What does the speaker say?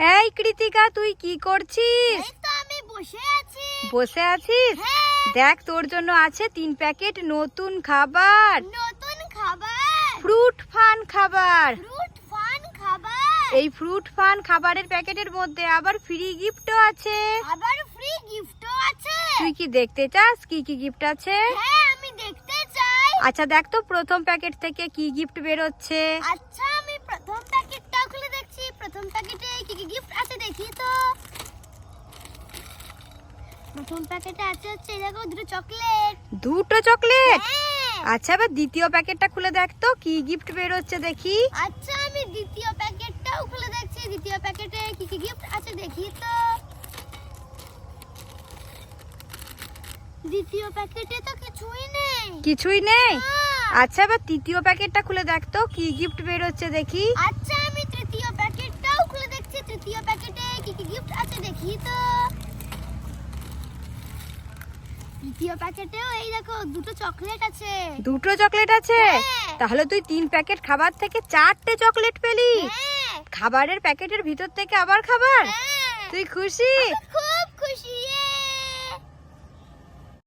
এই কৃতিকা তুই কি করছিস? আমি বসে আছি। বসে আছিস? হ্যাঁ। দেখ তোর জন্য আছে তিন প্যাকেট নতুন খাবার। নতুন খাবার? ফ্রুট ফান খাবার। ফ্রুট ফান খাবার? এই ফ্রুট ফান খাবারের প্যাকেটের মধ্যে আবার ফ্রি গিফটও আছে। আবার ফ্রি গিফটও আছে। তুই কি দেখতে চাস? কি কি গিফট আছে? হ্যাঁ আমি দেখতে চাই। আচ্ছা দেখ তো প্রথম প্যাকেট থেকে কি গিফট বেরোচ্ছে। আচ্ছা আমি প্রথম প্যাকেটটা খুলে দেখছি প্রথম প্যাকেটে কি কি গিফট আছে দেখি তো। প্রথম প্যাকেটে আছে হচ্ছে দেখো দুটো চকলেট দুটো চকলেট হ্যাঁ। আচ্ছা এবার দ্বিতীয় প্যাকেটটা খুলে দেখ তো কি গিফট বেরোচ্ছে দেখি। আচ্ছা আমি দ্বিতীয় প্যাকেটটাও খুলে দেখছি দ্বিতীয় প্যাকেটে কি কি গিফট আছে দেখি তো। দ্বিতীয় প্যাকেটে তো কিছুই নেই। কিছুই নেই? আচ্ছা এবার তৃতীয় প্যাকেটটা খুলে দেখ তো কি গিফট বেরোচ্ছে দেখি। আচ্ছা আমি তৃতীয় প্যাকেটটাও খুলে দেখছি তৃতীয় প্যাকেটে কি কি গিফট আছে দেখি তো তৃতীয় প্যাকেটেও এই দেখো দুটো চকলেট আছে। দুটো চকলেট আছে? হ্যাঁ। তাহলে তুই তিন প্যাকেট খাবার থেকে চারটে চকলেট পেলি? হ্যাঁ। খাবারের প্যাকেটের ভিতর থেকে আবার খাবার? হ্যাঁ। তুই খুশি? খুব খুশি।